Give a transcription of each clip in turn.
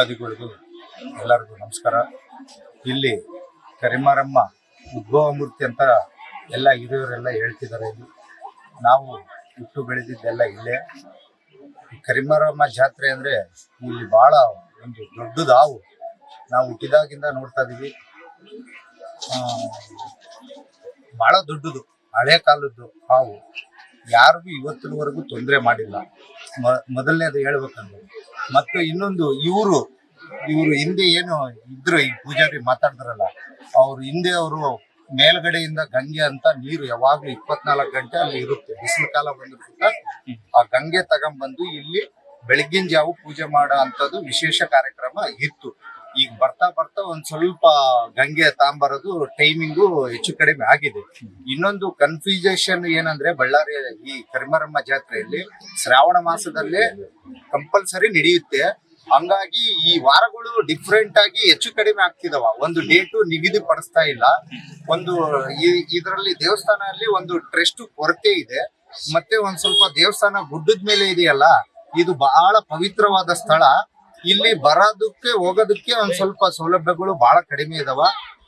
ಭಕ್ತಾದಿಗಳಿಗೂ ಎಲ್ಲರಿಗೂ ನಮಸ್ಕಾರ. ಇಲ್ಲಿ ಕರಿಮಾರಮ್ಮ ಉದ್ಭವ ಮೂರ್ತಿ ಅಂತ ಎಲ್ಲ ಹಿರಿಯವರೆಲ್ಲ ಹೇಳ್ತಿದ್ದಾರೆ ಇಲ್ಲಿ. ನಾವು ಹುಟ್ಟು ಬೆಳೆದಿದ್ದೆಲ್ಲ ಇಲ್ಲೇ. ಕರಿಮಾರಮ್ಮ ಜಾತ್ರೆ ಅಂದರೆ ಇಲ್ಲಿ ಭಾಳ ಒಂದು ದೊಡ್ಡದು ಹಾವು ನಾವು ಹುಟ್ಟಿದಾಗಿಂದ ನೋಡ್ತಾ ಇದೀವಿ. ಭಾಳ ದೊಡ್ಡದು, ಹಳೆ ಕಾಲದ್ದು ಹಾವು. ಯಾರಿಗೂ ಇವತ್ತಿನವರೆಗೂ ತೊಂದರೆ ಮಾಡಿಲ್ಲ. ಮೊದಲನೇದು ಹೇಳ್ಬೇಕಂದ್ರೆ. ಮತ್ತು ಇನ್ನೊಂದು, ಇವರು ಇವರು ಹಿಂದೆ ಏನು ಇದ್ರು, ಈ ಪೂಜಾರಿ ಮಾತಾಡಿದ್ರಲ್ಲ ಅವ್ರು ಹಿಂದೆ ಅವರು ಮೇಲ್ಗಡೆಯಿಂದ ಗಂಗೆ ಅಂತ ನೀರು ಯಾವಾಗ್ಲೂ ಇಪ್ಪತ್ನಾಲ್ಕು ಗಂಟೆ ಅಲ್ಲಿ ಇರುತ್ತೆ. ಬಿಸಿಲು ಕಾಲ ಬಂದ್ರು ಆ ಗಂಗೆ ತಗೊಂಡ್ಬಂದು ಇಲ್ಲಿ ಬೆಳಗಿನ ಜಾವ ಪೂಜೆ ಮಾಡೋ ಅಂತದ್ದು ವಿಶೇಷ ಕಾರ್ಯಕ್ರಮ ಇತ್ತು. ಈಗ ಬರ್ತಾ ಬರ್ತಾ ಒಂದ್ ಸ್ವಲ್ಪ ಗಂಗೆ ತಾಂಬರೋದು ಟೈಮಿಂಗು ಹೆಚ್ಚು ಕಡಿಮೆ ಆಗಿದೆ. ಇನ್ನೊಂದು ಕನ್ಫ್ಯೂಷನ್ ಏನಂದ್ರೆ ಬಳ್ಳಾರಿ ಈ ಕರಿಮರಮ್ಮ ಜಾತ್ರೆಯಲ್ಲಿ ಶ್ರಾವಣ ಮಾಸದಲ್ಲೇ ಕಂಪಲ್ಸರಿ ನಡೆಯುತ್ತೆ. ಹಂಗಾಗಿ ಈ ವಾರಗಳು ಡಿಫ್ರೆಂಟ್ ಆಗಿ ಹೆಚ್ಚು ಕಡಿಮೆ ಆಗ್ತಿದಾವ. ಒಂದು ಡೇಟು ನಿಗದಿ ಪಡಿಸ್ತಾ ಇಲ್ಲ. ಒಂದು ಇದರಲ್ಲಿ ಇದರಲ್ಲಿ ದೇವಸ್ಥಾನದಲ್ಲಿ ಒಂದು ಟ್ರಸ್ಟ್ ಕೊರತೆ ಇದೆ. ಮತ್ತೆ ಒಂದ್ ಸ್ವಲ್ಪ ದೇವಸ್ಥಾನ ಗುಡ್ಡದ ಮೇಲೆ ಇದೆಯಲ್ಲ, ಇದು ಬಹಳ ಪವಿತ್ರವಾದ ಸ್ಥಳ. ಇಲ್ಲಿ ಬರೋದಕ್ಕೆ ಹೋಗೋದಕ್ಕೆ ಒಂದ್ ಸ್ವಲ್ಪ ಸೌಲಭ್ಯಗಳು ಬಹಳ ಕಡಿಮೆ ಇದಾವ.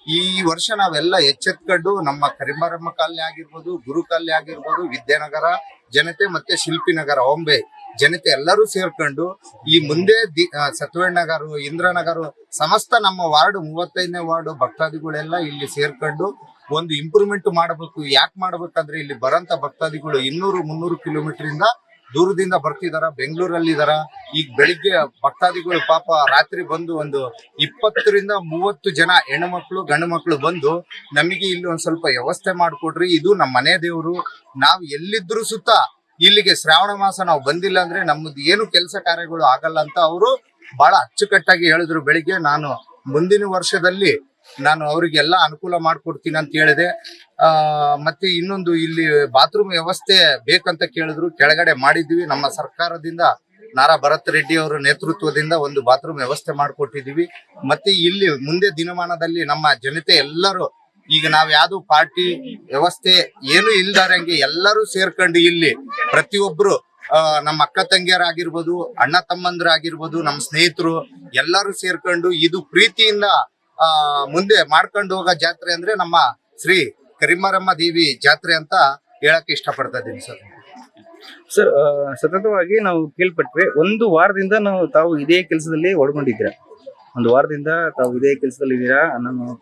ಈ ವರ್ಷ ನಾವೆಲ್ಲ ಎಚ್ಚೆತ್ಕೊಂಡು ನಮ್ಮ ಕರಿಮರಮ್ಮ ಕಾಲನಿ ಆಗಿರ್ಬೋದು ಗುರು ಕಾಲನಿ ಆಗಿರ್ಬೋದು ವಿದ್ಯಾನಗರ ಜನತೆ ಮತ್ತೆ ಶಿಲ್ಪಿನಗರ ಹೊಂಬೆ ಜನತೆ ಎಲ್ಲರೂ ಸೇರ್ಕೊಂಡು ಈ ಮುಂದೆ ದಿ ಆ, ಸತ್ಯವೇಣನಗರು ಇಂದ್ರನಗರು ಸಮಸ್ತ ನಮ್ಮ ವಾರ್ಡ್ ಮೂವತ್ತೈದನೇ ವಾರ್ಡ್ ಭಕ್ತಾದಿಗಳೆಲ್ಲ ಇಲ್ಲಿ ಸೇರ್ಕೊಂಡು ಒಂದು ಇಂಪ್ರೂವ್ಮೆಂಟ್ ಮಾಡಬೇಕು. ಯಾಕೆ ಮಾಡ್ಬೇಕಂದ್ರೆ ಇಲ್ಲಿ ಬರಂತ ಭಕ್ತಾದಿಗಳು ಇನ್ನೂರು ಮುನ್ನೂರು ಕಿಲೋಮೀಟರ್ ಇಂದ ದೂರದಿಂದ ಬರ್ತಿದಾರ ಬೆಂಗಳೂರಲ್ಲಿ ಇದಾರ ಈಗ ಬೆಳಿಗ್ಗೆ ಭಕ್ತಾದಿಗಳು ಪಾಪ ರಾತ್ರಿ ಬಂದು ಒಂದು ಇಪ್ಪತ್ತರಿಂದ ಮೂವತ್ತು ಜನ ಹೆಣ್ಣು ಮಕ್ಕಳು ಗಂಡು ಮಕ್ಕಳು ಬಂದು ನಮಗೆ ಇಲ್ಲಿ ಒಂದ್ ಸ್ವಲ್ಪ ವ್ಯವಸ್ಥೆ ಮಾಡಿಕೊಡ್ರಿ. ಇದು ನಮ್ಮ ಮನೆ ದೇವರು. ನಾವು ಎಲ್ಲಿದ್ರು ಸುತ್ತ ಇಲ್ಲಿಗೆ ಶ್ರಾವಣ ಮಾಸ ನಾವು ಬಂದಿಲ್ಲ ಅಂದ್ರೆ ನಮ್ಮದು ಏನು ಕೆಲಸ ಕಾರ್ಯಗಳು ಆಗಲ್ಲ ಅಂತ ಅವರು ಬಹಳ ಅಚ್ಚುಕಟ್ಟಾಗಿ ಹೇಳಿದ್ರು. ಬೆಳಿಗ್ಗೆ ನಾನು ಮುಂದಿನ ವರ್ಷದಲ್ಲಿ ನಾನು ಅವರಿಗೆಲ್ಲ ಅನುಕೂಲ ಮಾಡ್ಕೊಡ್ತೀನಿ ಅಂತ ಹೇಳಿದೆ. ಮತ್ತೆ ಇನ್ನೊಂದು ಇಲ್ಲಿ ಬಾತ್ರೂಮ್ ವ್ಯವಸ್ಥೆ ಬೇಕಂತ ಕೇಳಿದ್ರು ಕೆಳಗಡೆ ಮಾಡಿದ್ವಿ. ನಮ್ಮ ಸರ್ಕಾರದಿಂದ ನಾರಾ ಭರತ್ ರೆಡ್ಡಿ ಅವರ ನೇತೃತ್ವದಿಂದ ಒಂದು ಬಾತ್ರೂಮ್ ವ್ಯವಸ್ಥೆ ಮಾಡಿಕೊಟ್ಟಿದೀವಿ ಮತ್ತೆ ಇಲ್ಲಿ ಮುಂದೆ ದಿನಮಾನದಲ್ಲಿ ನಮ್ಮ ಜನತೆ ಎಲ್ಲರೂ, ಈಗ ನಾವ್ ಯಾವ್ದು ಪಾರ್ಟಿ ವ್ಯವಸ್ಥೆ ಏನು ಇಲ್ದಾರಂಗೆ ಎಲ್ಲರೂ ಸೇರ್ಕೊಂಡು ಇಲ್ಲಿ ಪ್ರತಿಯೊಬ್ರು ನಮ್ಮ ಅಕ್ಕ ತಂಗಿಯರಾಗಿರ್ಬೋದು, ಅಣ್ಣ ತಮ್ಮಂದ್ರಾಗಿರ್ಬೋದು, ನಮ್ಮ ಸ್ನೇಹಿತರು ಎಲ್ಲರೂ ಸೇರ್ಕೊಂಡು ಇದು ಪ್ರೀತಿಯಿಂದ ಆ, ಮುಂದೆ ಮಾಡ್ಕೊಂಡು ಹೋಗೋ ಜಾತ್ರೆ ಅಂದ್ರೆ ನಮ್ಮ ಶ್ರೀ ಕರಿಮಾರಮ್ಮ ದೇವಿ ಜಾತ್ರೆ ಅಂತ ಹೇಳಕ್ ಇಷ್ಟಪಡ್ತಾ ಇದ್ದೀನಿ ಸರ್. ಸರ್ ಸತತವಾಗಿ ನಾವು ಕೇಳ್ಪಟ್ವಿ, ಒಂದು ವಾರದಿಂದ ನಾವು ತಾವು ಇದೇ ಕೆಲಸದಲ್ಲಿ ಒಡ್ಕೊಂಡಿದ್ದೀರ ಒಂದು ವಾರದಿಂದ ತಾವು ಇದೇ ಕೆಲಸದಲ್ಲಿ ಇದ್ದೀರಾ? ನಮ್ಮ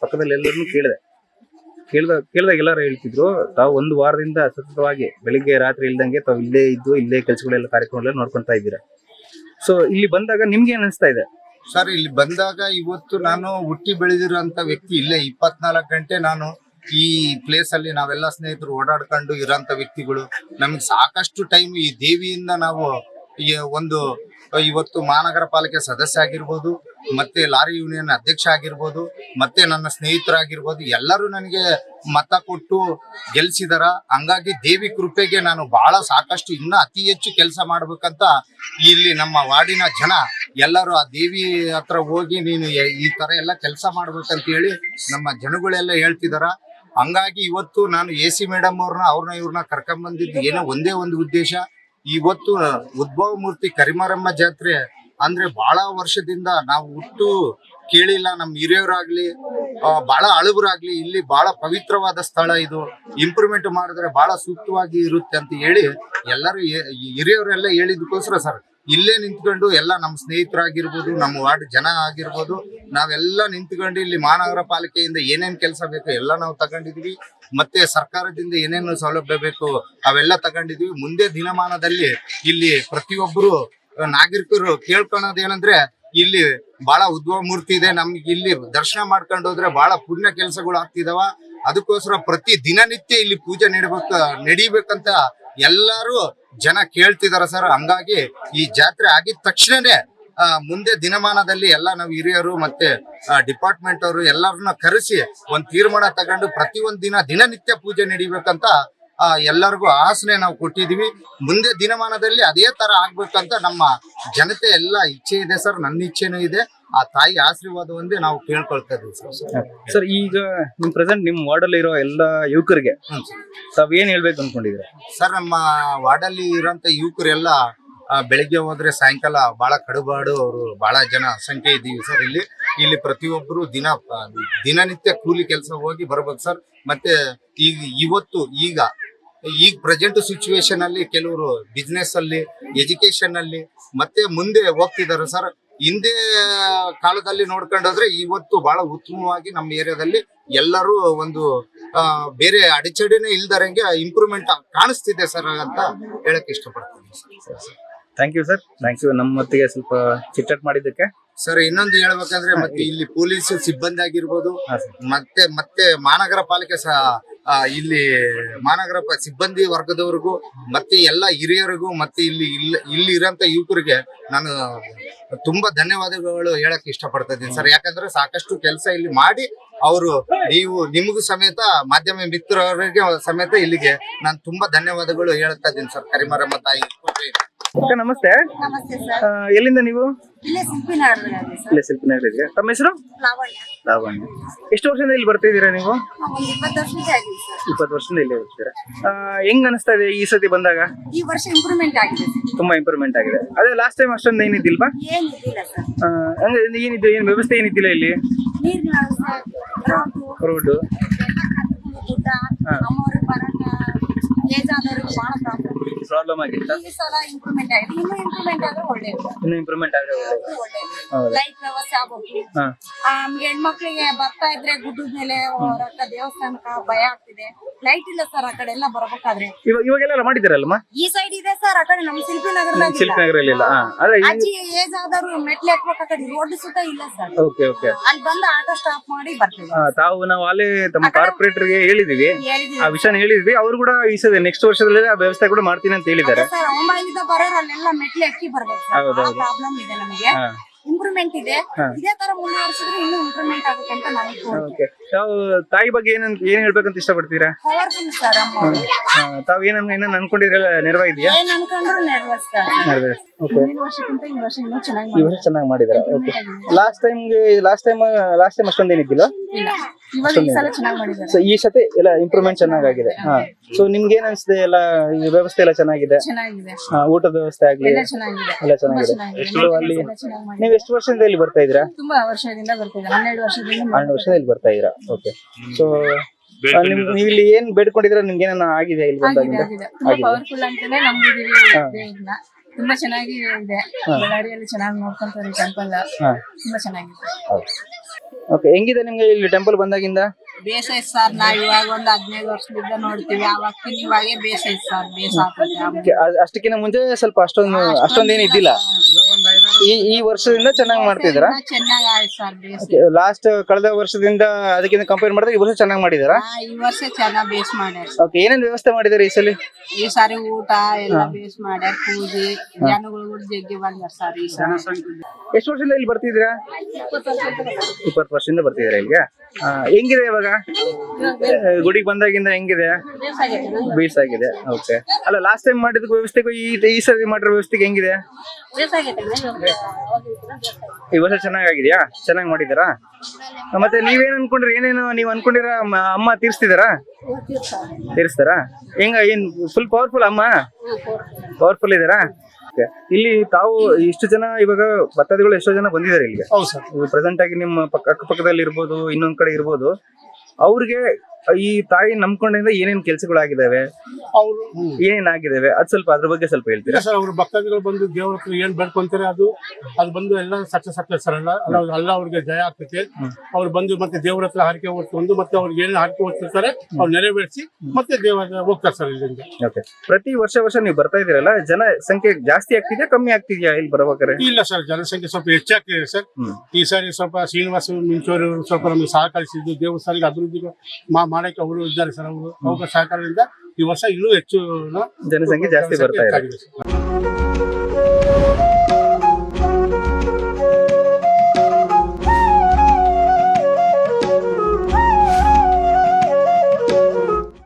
ಪಕ್ಕದಲ್ಲಿ ಎಲ್ಲರನ್ನೂ ಕೇಳಿದೆ. ಕೇಳ್ದ, ಕೇಳಿದಾಗ ಎಲ್ಲರೂ ಹೇಳ್ತಿದ್ರು, ತಾವು ಒಂದು ವಾರದಿಂದ ಸತತವಾಗಿ ಬೆಳಿಗ್ಗೆ ರಾತ್ರಿ ಇಲ್ದಂಗೆ ತಾವು ಇಲ್ಲೇ ಇದ್ದು, ಇಲ್ಲೇ ಕೆಲಸಗಳೆಲ್ಲ ಕಾರ್ಯಕ್ರಮಗಳೆಲ್ಲ ನೋಡ್ಕೊಂತಾ ಇದ್ದೀರಾ? ಸೊ ಇಲ್ಲಿ ಬಂದಾಗ ನಿಮ್ಗೆ ಏನ್ ಅನಿಸ್ತಾ ಇದೆ? ಸರ್, ಇಲ್ಲಿ ಬಂದಾಗ ಇವತ್ತು ನಾನು ಹುಟ್ಟಿ ಬೆಳೆದಿರುವಂತ ವ್ಯಕ್ತಿ ಇಲ್ಲೇ ಇಪ್ಪತ್ನಾಲ್ಕು ಗಂಟೆ ನಾನು ಈ ಪ್ಲೇಸ್ ಅಲ್ಲಿ ನಾವೆಲ್ಲ ಸ್ನೇಹಿತರು ಓಡಾಡ್ಕೊಂಡು ಇರೋಂತ ವ್ಯಕ್ತಿಗಳು. ನಮಗೆ ಸಾಕಷ್ಟು ಟೈಮ್ ಈ ದೇವಿಯಿಂದ ನಾವು ಒಂದು, ಇವತ್ತು ಮಹಾನಗರ ಪಾಲಿಕೆ ಸದಸ್ಯ ಆಗಿರ್ಬೋದು ಮತ್ತೆ ಲಾರಿ ಯೂನಿಯನ್ ಅಧ್ಯಕ್ಷ ಆಗಿರ್ಬೋದು, ಮತ್ತೆ ನನ್ನ ಸ್ನೇಹಿತರಾಗಿರ್ಬೋದು, ಎಲ್ಲರೂ ನನಗೆ ಮತ ಕೊಟ್ಟು ಗೆಲ್ಸಿದಾರ. ಹಂಗಾಗಿ ದೇವಿ ಕೃಪೆಗೆ ನಾನು ಬಹಳ ಸಾಕಷ್ಟು ಇನ್ನ ಅತಿ ಹೆಚ್ಚು ಕೆಲಸ ಮಾಡ್ಬೇಕಂತ ಇಲ್ಲಿ ನಮ್ಮ ವಾರ್ಡಿನ ಜನ ಎಲ್ಲರೂ ಆ ದೇವಿ ಹತ್ರ ಹೋಗಿ ನೀನು ಈ ತರ ಎಲ್ಲ ಕೆಲಸ ಮಾಡ್ಬೇಕಂತ ಹೇಳಿ ನಮ್ಮ ಜನಗಳೆಲ್ಲ ಹೇಳ್ತಿದಾರ. ಹಂಗಾಗಿ ಇವತ್ತು ನಾನು ಎ ಸಿ ಮೇಡಮ್ ಅವ್ರನ್ನ ಅವ್ರನ್ನ ಇವ್ರನ್ನ ಕರ್ಕೊಂಡ್ ಬಂದಿದ್ದು ಏನೋ ಒಂದೇ ಒಂದು ಉದ್ದೇಶ. ಇವತ್ತು ಉದ್ಭವ ಮೂರ್ತಿ ಕರಿಮಾರಮ್ಮ ಜಾತ್ರೆ ಅಂದ್ರೆ ಬಹಳ ವರ್ಷದಿಂದ ನಾವು ಹುಟ್ಟು ಕೇಳಿಲ್ಲ ನಮ್ಮ ಹಿರಿಯವರಾಗ್ಲಿ ಬಹಳ ಅಳುಬರಾಗ್ಲಿ ಇಲ್ಲಿ ಬಹಳ ಪವಿತ್ರವಾದ ಸ್ಥಳ ಇದು. ಇಂಪ್ರೂವ್ಮೆಂಟ್ ಮಾಡಿದ್ರೆ ಬಹಳ ಸೂಕ್ತವಾಗಿ ಇರುತ್ತೆ ಅಂತ ಹೇಳಿ ಎಲ್ಲರೂ ಹಿರಿಯವರೆಲ್ಲ ಹೇಳಿದಕ್ಕೋಸ್ಕರ ಸರ್, ಇಲ್ಲೇ ನಿಂತ್ಕೊಂಡು ಎಲ್ಲ ನಮ್ಮ ಸ್ನೇಹಿತರಾಗಿರ್ಬೋದು, ನಮ್ಮ ವಾರ್ಡ್ ಜನ ಆಗಿರ್ಬೋದು, ನಾವೆಲ್ಲ ನಿಂತ್ಕೊಂಡು ಇಲ್ಲಿ ಮಹಾನಗರ ಪಾಲಿಕೆಯಿಂದ ಏನೇನ್ ಕೆಲಸ ಬೇಕು ಎಲ್ಲ ನಾವು ತಗೊಂಡಿದ್ವಿ. ಮತ್ತೆ ಸರ್ಕಾರದಿಂದ ಏನೇನು ಸೌಲಭ್ಯ ಬೇಕು ಅವೆಲ್ಲ ತಗೊಂಡಿದ್ವಿ. ಮುಂದೆ ದಿನಮಾನದಲ್ಲಿ ಇಲ್ಲಿ ಪ್ರತಿಯೊಬ್ಬರು ನಾಗರಿಕರು ಕೇಳ್ಕೊಳೋದು ಏನಂದ್ರೆ ಇಲ್ಲಿ ಬಹಳ ಉದ್ಭವ ಮೂರ್ತಿ ಇದೆ. ನಮ್ಗೆ ಇಲ್ಲಿ ದರ್ಶನ ಮಾಡ್ಕೊಂಡು ಹೋದ್ರೆ ಬಹಳ ಪುಣ್ಯ ಕೆಲಸಗಳು ಆಗ್ತಿದಾವ. ಅದಕ್ಕೋಸ್ಕರ ಪ್ರತಿ ದಿನನಿತ್ಯ ಇಲ್ಲಿ ಪೂಜೆ ನಡಿಬೇಕ, ನಡಿಬೇಕಂತ ಎಲ್ಲರೂ ಜನ ಕೇಳ್ತಿದಾರ ಸರ್. ಹಂಗಾಗಿ ಈ ಜಾತ್ರೆ ಆಗಿದ ತಕ್ಷಣನೇ ಮುಂದೆ ದಿನಮಾನದಲ್ಲಿ ಎಲ್ಲ ನಾವು ಹಿರಿಯರು ಮತ್ತೆ ಡಿಪಾರ್ಟ್ಮೆಂಟ್ ಅವರು ಎಲ್ಲರನ್ನ ಕರೆಸಿ ಒಂದ್ ತೀರ್ಮಾನ ತಗೊಂಡು ಪ್ರತಿ ಒಂದ್ ದಿನ ದಿನನಿತ್ಯ ಪೂಜೆ ನಡಿಬೇಕಂತ ಎಲ್ಲರಿಗೂ ಆಸನೆ ನಾವು ಕೊಟ್ಟಿದೀವಿ ಮುಂದೆ ದಿನಮಾನದಲ್ಲಿ ಅದೇ ತರ ಆಗ್ಬೇಕಂತ ನಮ್ಮ ಜನತೆ ಎಲ್ಲ ಇಚ್ಛೆ ಇದೆ ಸರ್. ನನ್ನ ಇಚ್ಛೆನೂ ಇದೆ. ಆ ತಾಯಿ ಆಶೀರ್ವಾದ ಒಂದೇ ನಾವು ಕೇಳ್ಕೊಳ್ತಾ ಇದೀವಿ ಸರ್. ಸರ್ ಈಗ ನಿಮ್ ಪ್ರೆಸೆಂಟ್ ನಿಮ್ ವಾರ್ಡ್ ಅಲ್ಲಿ ಇರೋ ಎಲ್ಲ ಯುವಕರಿಗೆ. ತಾವ್ ಏನ್ ಹೇಳ್ಬೇಕು ಅನ್ಕೊಂಡಿದ್ರೆ ಸರ್ ನಮ್ಮ ವಾರ್ಡಲ್ಲಿ ಇರೋಂತ ಯುವಕರೆಲ್ಲ ಬೆಳಿಗ್ಗೆ ಹೋದ್ರೆ ಸಾಯಂಕಾಲ ಬಹಳ ಕಡುಬಾಡು ಅವರು ಬಹಳ ಜನ ಸಂಖ್ಯೆ ಇದ್ದೀವಿ ಸರ್ ಇಲ್ಲಿ. ಇಲ್ಲಿ ಪ್ರತಿಯೊಬ್ಬರು ದಿನ ದಿನನಿತ್ಯ ಕೂಲಿ ಕೆಲಸ ಹೋಗಿ ಬರ್ಬೇಕು ಸರ್. ಮತ್ತೆ ಈಗ ಇವತ್ತು ಈಗ ಈಗ ಪ್ರೆಸೆಂಟ್ ಸಿಚುವೇಶನ್ ಅಲ್ಲಿ ಕೆಲವರು ಬಿಸ್ನೆಸ್ ಅಲ್ಲಿ ಎಜುಕೇಶನ್ ಅಲ್ಲಿ ಮತ್ತೆ ಮುಂದೆ ಹೋಗ್ತಿದ್ದಾರೆ ಸರ್ ಹಿಂದೆ ಕಾಲದಲ್ಲಿ ನೋಡ್ಕೊಂಡೋದ್ರೆ ಇವತ್ತು ಬಹಳ ಉತ್ತಮವಾಗಿ ನಮ್ಮ ಏರಿಯಾದಲ್ಲಿ ಎಲ್ಲರೂ ಒಂದು ಬೇರೆ ಅಡೆಚಣೆನೇ ಇಲ್ದಾರಂಗೆ ಇಂಪ್ರೂವ್ಮೆಂಟ್ ಕಾಣಿಸ್ತಿದೆ ಸರ್ ಅಂತ ಹೇಳಕ್ ಇಷ್ಟಪಡ್ತೀನಿ sir. Thank you sir thank you ನಮ್ಮ ಮತ್ತಿಗೆ ಸ್ವಲ್ಪ ಚಿಟ್ಟಟ್ ಮಾಡಿದ್ದಕ್ಕೆ. ಸರ್ ಇನ್ನೊಂದು ಹೇಳ್ಬೇಕಂದ್ರೆ ಮತ್ತೆ ಇಲ್ಲಿ ಪೊಲೀಸ್ ಸಿಬ್ಬಂದಿ ಆಗಿರ್ಬೋದು ಮತ್ತೆ ಮತ್ತೆ ಮಹಾನಗರ ಪಾಲಿಕೆ ಸಹ ಇಲ್ಲಿ ಮಹಾನಗರ ಸಿಬ್ಬಂದಿ ವರ್ಗದವರಿಗೂ ಮತ್ತೆ ಎಲ್ಲ ಹಿರಿಯರಿಗೂ ಮತ್ತೆ ಇಲ್ಲಿ ಇಲ್ಲಿ ಇಲ್ಲಿ ಇರೋಂತ ಯುವಕರಿಗೆ ನಾನು ತುಂಬಾ ಧನ್ಯವಾದಗಳು ಹೇಳಕ್ ಇಷ್ಟಪಡ್ತಾ ಇದ್ದೀನಿ ಸರ್, ಯಾಕಂದ್ರೆ ಸಾಕಷ್ಟು ಕೆಲಸ ಇಲ್ಲಿ ಮಾಡಿ ಅವರು ನೀವು, ನಿಮಗೂ ಸಮೇತ ಮಾಧ್ಯಮ ಮಿತ್ರರಿಗೆ ಸಮೇತ ಇಲ್ಲಿಗೆ ನಾನು ತುಂಬಾ ಧನ್ಯವಾದಗಳು ಹೇಳ್ತಾ ಇದ್ದೀನಿ, ಸರ್ ಕರಿಮರಮ್ಮ ತಾಯಿ. ಅಕ್ಕ ನಮಸ್ತೆ. ಆ, ಎಲ್ಲಿಂದ ನೀವು? ಇಲ್ಲೇ ಸಿಂಪಿನಗರದಲ್ಲಿ ಸರ್. ಇಲ್ಲೇ ಶಿಲ್ಪಿನಗರ ಇದೆಯಾ ತಮ್ಮ ಹೆಸರು? ಲಾವಣ್ಯ. ಲಾವಣ್ಯ. ಎಷ್ಟು ವರ್ಷದಿಂದ ಇಲ್ಲಿ ಬರ್ತಿದ್ದೀರಾ ನೀವು ನಾವು? ಒಂದು ಇಪ್ಪತ್ತು ವರ್ಷಕ್ಕೆ ಆಗಿದೆ ಸರ್. ಇಪ್ಪತ್ತು ವರ್ಷದಿಂದ ಇಲ್ಲೇ ಬರ್ತೀರಾ ಆ, ಹೆಂಗ್ ಅನಿಸ್ತಾ ಇದೆ ಈ ಸತಿ ಬಂದಾಗ? ಈ ವರ್ಷ ಇಂಪ್ರೂವ್ಮೆಂಟ್ ಆಗಿದೆ ಸರ್. ತುಂಬಾ ಇಂಪ್ರೂವ್ಮೆಂಟ್ ಆಗಿದೆ. ಅದೇ ಲಾಸ್ಟ್ ಟೈಮ್ ಅಷ್ಟೊಂದು ಏನಿದ್ದಿಲ್ವಾ? ಏನಿದ್ದಿಲ್ಲ ಸರ್. ಆ, ಹಂಗೆ ಇಲ್ಲಿ ಏನಿದೆ ಏನು ವ್ಯವಸ್ಥೆ ಏನಿದ್ದಿಲ್ಲ ಇಲ್ಲಿ? ನೀರಿನ ವ್ಯವಸ್ಥೆ ರೋಡು. ರೋಡ್ ಗುಡ್ಡ ನಮ್ಮವ್ರಿಗೆ ಬರಕ ಏಜ್ ಆದವ್ರಿಗೆ ಭಾಳ ಪ್ರಾಬ್ಲಮ್ ಪ್ರಾಬ್ಲಮ್ ಆಗಿತ್ತ? ಈ ಸಲ ಇಂಪ್ರೂವ್ಮೆಂಟ್ ಆಗಿದೆ. ಇನ್ನೂ ಇಂಪ್ರೂವ್ಮೆಂಟ್ ಆದ್ರೆ ಒಳ್ಳೇದು. ಇನ್ನು ಇಂಪ್ರೂವ್ಮೆಂಟ್ ಆಗಿದೆ ಒಳ್ಳೇದು. ಹೌದಾ? ಲೈಟ್ ವ್ಯವಸ್ಥೆ ಆಗ್ಬೇಕು. ಹೆಣ್ಮಕ್ಳಿಗೆ ಬರ್ತಾ ಇದ್ರೆ ಗುಡ್ಡದ ಮೇಲೆ ಹೊರಕ ದೇವಸ್ಥಾನಕ್ಕೆ ಭಯ ಆಗ್ತಿದೆ. ಲೈಟ್ ಇಲ್ಲ ಸರ್ ಆ ಕಡೆ ಎಲ್ಲ ಬರಬೇಕಾದ್ರೆ. ಇವಾಗ ಇವಾಗೆಲ್ಲ ಮಾಡಿದಾರಲ್ಲಮ್ಮ ಈ ಸೈಡ್ ಇದೆ ಸರ್ ಆ ಕಡೆ ನಮ್ಮ ಶಿಲ್ಪಿ ನಗರದಾಗ ಶಿಲ್ಪನಗರಲ್ಲಿ ಇಲ್ಲ. ಹಾ ಅದೇ ಅಜ್ಜಿ ಏಜ್ ಆದವರು ಮೆಟ್ಲು ಹಾಕ್ಬೇಕು ಆ ಕಡೆ ರೋಡ್ ಸುತ್ತ ಇಲ್ಲ ಸರ್ ಓಕೆ ಓಕೆ ಅಲ್ಲಿ ಬಂದು ಆಟೋ ಸ್ಟಾಪ್ ಮಾಡಿ ಬರ್ತೀವಿ. ತಾವು ನಾವು ಅಲ್ಲೇ ತಮ್ಮ ಕಾರ್ಪೊರೇಟರ್ಗೆ ಹೇಳಿದೀವಿ. ಆ ವಿಷಯನ ಹೇಳಿದ್ವಿ. ಅವರು ಕೂಡ ಈ ಸತಿ ನೆಕ್ಸ್ಟ್ ವರ್ಷದಲ್ಲಿ ಆ ವ್ಯವಸ್ಥೆ ಕೂಡ ಮಾಡ್ತೀನಿ ಅಂತ ಹೇಳಿದ್ದಾರೆ. ಸರ್ ಮುಂಬೈಲಿಂದ ಬರೋರು ಅಲ್ಲೆಲ್ಲ ಮೆಟ್ಲು ಎತ್ತಿ ಬರ್ಬೇಕು ಸರ್ ಹೌದೌದು. ಪ್ರಾಬ್ಲಮ್ ಇದೆ ನಮಗೆ. ಹಾ. ಇಂಪ್ರೂವ್ಮೆಂಟ್ ಇದೆ. ಇದೇ ತರ ಮುಂದುವರಿಸಿದ್ರೆ ಇನ್ನೂ ಇಂಪ್ರೂವ್ಮೆಂಟ್ ಆಗುತ್ತೆ ಅಂತ ನನಗೆ ಓಕೆ ತಾವು ತಾಯಿ ಬಗ್ಗೆ ಏನ್ ಏನ್ ಹೇಳ್ಬೇಕಂತ ಇಷ್ಟಪಡ್ತೀರಾ. ಆ, ತಾವು ಏನನ್ನ ಏನನ್ನ ಅನ್ಕೊಂಡಿದ್ರಲ್ಲ ನೆರವಾಗಿದೆಯಾ ಏನ್ ಅನ್ಕೊಂಡ್ರು ಓಕೆ ವರ್ಷಕ್ಕಿಂತ ಈ ವರ್ಷ ಇನ್ನೂ ಚೆನ್ನಾಗಿ ಈ ವರ್ಷ ಚೆನ್ನಾಗಿ ಮಾಡಿದಾರೆ. ಓಕೆ ಲಾಸ್ಟ್ ಟೈಮ್ಗೆ ಲಾಸ್ಟ್ ಟೈಮ್ ಲಾಸ್ಟ್ ಟೈಮ್ ಅಷ್ಟೊಂದು ಏನಿದ್ದಿಲ್ಲ? ಇವಾಗ ಈ ಸಲ ಚೆನ್ನಾಗಿ ಮಾಡಿದ್ದಾರೆ. ಸೊ ಈ ಸತಿ ಎಲ್ಲ ಇಂಪ್ರೂವ್ಮೆಂಟ್ ಚೆನ್ನಾಗಿದೆ ಹಾ. ಸೊ ನಿಮ್ಗೆ ಏನ್ ಅನ್ಸಿದೆ ಎಲ್ಲ ಈ ವ್ಯವಸ್ಥೆ ಎಲ್ಲ ಚೆನ್ನಾಗಿದೆ? ಊಟದ ವ್ಯವಸ್ಥೆ ಆಗ್ಲಿ ಎಲ್ಲ ಚೆನ್ನಾಗಿದೆ. ಎಲ್ಲ ಚೆನ್ನಾಗಿದೆ. ಚೆನ್ನಾಗಿದೆ. ಸೊ ಅಲ್ಲಿ ಚೆನ್ನಾಗಿ ಮಾಡಿ ನೀವು ಎಷ್ಟು ವರ್ಷದಿಂದ ಇಲ್ಲಿ ಬರ್ತಾ ಇದ್ದೀರಾ? ತುಂಬಾ ವರ್ಷದಿಂದ ಬರ್ತಿದೆ ಹನ್ನೆರಡು ವರ್ಷದಿಂದ ಹನ್ನೆರಡು ವರ್ಷದಿಂದ ಇಲ್ಲಿ ಬರ್ತಾ ಇದ್ದೀರಾ? ಓಕೆ ಸೊ ನೀವು ಇಲ್ಲಿ ಏನ್ ಬೇಡ್ಕೊಂಡಿದ್ರೆ ನಿಮ್ಗೆ ಏನಾನ ಆಗಿದೆ ಇಲ್ಲಿ ಆಗಿದೆ ಆಗಿದೆ ತುಂಬಾ ಪವರ್ಫುಲ್ ಅಂತಾನೆ ನಂಬಿದೀವಿ ದೇವ್ರನ್ನ ತುಂಬಾ ಚೆನ್ನಾಗಿ ಇದೆ. ಬಳ್ಳಾರಿಯಲ್ಲಿ ಚೆನ್ನಾಗಿ ನೋಡ್ಕೊಂತಾರೆ ಟೆಂಪಲ್ ತುಂಬಾ ಚೆನ್ನಾಗಿದೆ. ಓಕೆ ಹೆಂಗಿದೆ ನಿಮ್ಗೆ ಇಲ್ಲಿ ಟೆಂಪಲ್ ಬಂದಾಗಿಂದ? ಬೇಸೈತ್ ಸರ್ ನಾವ್ ಇವಾಗ ಒಂದ್ ಹದಿನೈದು ವರ್ಷದಿಂದ ನೋಡ್ತೀವಿ. ಅವಾಗಿನ ಇವಾಗ ಬೇಸೈತ್ ಸರ್ ಬೇಸ್ ಆಗ್ತದೆ ಅಷ್ಟಕ್ಕಿಂತ ಮುಂಚೆ ಸ್ವಲ್ಪ ಅಷ್ಟೊಂದು ಅಷ್ಟೊಂದೇನು ಇದ್ದಿಲ್ಲ. ಈ ಈ ವರ್ಷದಿಂದ ಚೆನ್ನಾಗಿ ಮಾಡ್ತಿದ್ದೀರಾ? ಚೆನ್ನಾಗ್ ಆಯ್ತು ಸರ್ ಬೇಸ್. ಲಾಸ್ಟ್ ಕಳೆದ ವರ್ಷದಿಂದ ಅದಕ್ಕಿಂತ ಕಂಪೇರ್ ಮಾಡಿದ್ರೆ ಈ ವರ್ಷ ಚೆನ್ನಾಗಿ ಮಾಡಿದಾರ ಹಾ, ಈ ವರ್ಷ ಚೆನ್ನಾಗಿ ಬೇಸ್ ಮಾಡ್ಯಾರ. ಓಕೆ ಏನೇನ್ ವ್ಯವಸ್ಥೆ ಮಾಡಿದಾರೆ ಈ ಸಲ? ಈ ಸಾರಿ ಊಟ ಎಲ್ಲ ಬೇಸ್ ಮಾಡ್ಯಾರ ಪೂಜೆ. ಜನಗಳು ಕೂಡ ಜಗ್ಗಿ ಬಂದಾರ ಸರ್ ಈ ಸಾರಿ ಎಷ್ಟು ವರ್ಷದಿಂದ ಇಲ್ಲಿ ಬರ್ತಿದ್ದೀರಾ? ಇಪ್ಪತ್ತು ವರ್ಷದಿಂದ ಬರ್ತಿದ್ದೀರಾ ಇಲ್ಲಿಗೆ? ಆ, ಹೆಂಗಿದೆ ಇವಾಗ? ಗುಡಿಗೆ ಬಂದಾಗಿಂದ ಹೆಂಗಿದೆ? ಬೀಸ್ ಆಗಿದೆ ಓಕೆ. ಅಲ್ಲ ಲಾಸ್ಟ್ ಟೈಮ್ ಮಾಡಿದ ವ್ಯವಸ್ಥೆಗೂ ಈ ಈ ಸರಿ ಮಾಡಿರೋ ವ್ಯವಸ್ಥೆಗೆ ಹೆಂಗಿದೆ? ಈ ವರ್ಷ ಚೆನ್ನಾಗಿದೆಯಾ ಚೆನ್ನಾಗಿ ಮಾಡಿದಾರಾ ಮತ್ತೆ ನೀವೇನ್ ಅನ್ಕೊಂಡ್ರಿ? ಏನೇನು ನೀವು ಅನ್ಕೊಂಡಿರ? ಅಮ್ಮ ತೀರ್ಸ್ತಿದಾರ? ತೀರಿಸ್ತಾರಾ? ಹೆಂಗ ಏನ್ ಫುಲ್ ಪವರ್ಫುಲ್ ಅಮ್ಮ? ಪವರ್ಫುಲ್ ಇದಾರಾ? ಇಲ್ಲಿ ತಾವು ಇಷ್ಟು ಜನ ಇವಾಗ ಭತ್ತಾದಿಗಳು ಎಷ್ಟೋ ಜನ ಬಂದಿದ್ದಾರೆ ಇಲ್ಲಿಗೆ. ಹೌದು ಸರ್. ಪ್ರೆಸೆಂಟ್ ಆಗಿ ನಿಮ್ಮ ಪಕ್ಕ ಅಕ್ಕಪಕ್ಕದಲ್ಲಿ ಇರ್ಬೋದು ಇನ್ನೊಂದ್ ಕಡೆ ಇರ್ಬೋದು ಅವ್ರಿಗೆ ಈ ತಾಯಿ ನಂಬ್ಕೊಂಡಿಂದ ಏನೇನ್ ಕೆಲ್ಸಗಳಾಗಿದಾವೆ? ಅವರು ಏನೇನ್ ಆಗಿದಾವೆ ಅದ್ ಸ್ವಲ್ಪ ಅದ್ರ ಬಗ್ಗೆ ಸ್ವಲ್ಪ ಹೇಳ್ತೀರಾ? ಸರ್ ಅವ್ರ ಭಕ್ತಾದಿಗಳು ಬಂದು ದೇವ್ರ ಹತ್ರ ಏನ್ ಬೇಡ್ಕೊಂತಾರೆ ಅದು ಅದು ಬಂದು ಎಲ್ಲ ಸಕ್ಸಸ್ ಆಗ್ತದೆ ಸರ್ ಅಲ್ಲ ಅಲ್ಲ ಎಲ್ಲ ಅವ್ರಿಗೆ ಜಯ ಆಗ್ತೈತೆ. ಅವ್ರು ಬಂದು ಮತ್ತೆ ದೇವ್ರ ಹತ್ರ ಹಾರಿಕೆ ಹೊತ್ಕೊಂಡು ಮತ್ತೆ ಅವ್ರಿಗೆ ಏನ್ ಹಾರಿಕೆ ಹೊತ್ತಿರ್ತಾರೆ ಅವ್ರು ನೆರವೇರಿಸಿ ಮತ್ತೆ ದೇವರ ಹೋಗ್ತಾರೆ ಸರ್ ಇಲ್ಲಿಂದ. ಓಕೆ ಪ್ರತಿ ವರ್ಷ ವರ್ಷ ನೀವು ಬರ್ತಾ ಇದೀರಲ್ಲ ಜನ ಸಂಖ್ಯೆ ಜಾಸ್ತಿ ಆಗ್ತಿದ್ಯಾ ಕಮ್ಮಿ ಆಗ್ತಿದ್ಯಾ ಇಲ್ಲಿ ಬರ್ಬೇಕಾರೆ ಇಲ್ಲ ಸರ್ ಜನಸಂಖ್ಯೆ ಸ್ವಲ್ಪ ಹೆಚ್ಚಾಗ್ತಿದೆ ಸರ್. ಹ್ಮ್. ಈ ಸಾರಿ ಸ್ವಲ್ಪ ಶ್ರೀನಿವಾಸ ಮಿಂಚೂರು ಸ್ವಲ್ಪ ನಮಗೆ ಸಹಕರಿಸಿದ್ದು ದೇವಸ್ಥಾನಕ್ಕೆ ಅಭಿವೃದ್ಧಿ ಮಾ- ಮಾಡಕ್ಕೆ ಅವರು ಇದ್ದಾರೆ ಸರ್ ಅವರು ಅವರ ಸಹಕಾರದಿಂದ ಈ ವರ್ಷ ಇನ್ನೂ ಹೆಚ್ಚು ಜನಸಂಖ್ಯೆ ಜಾಸ್ತಿ ಬರ್ತಾ ಇದೆ.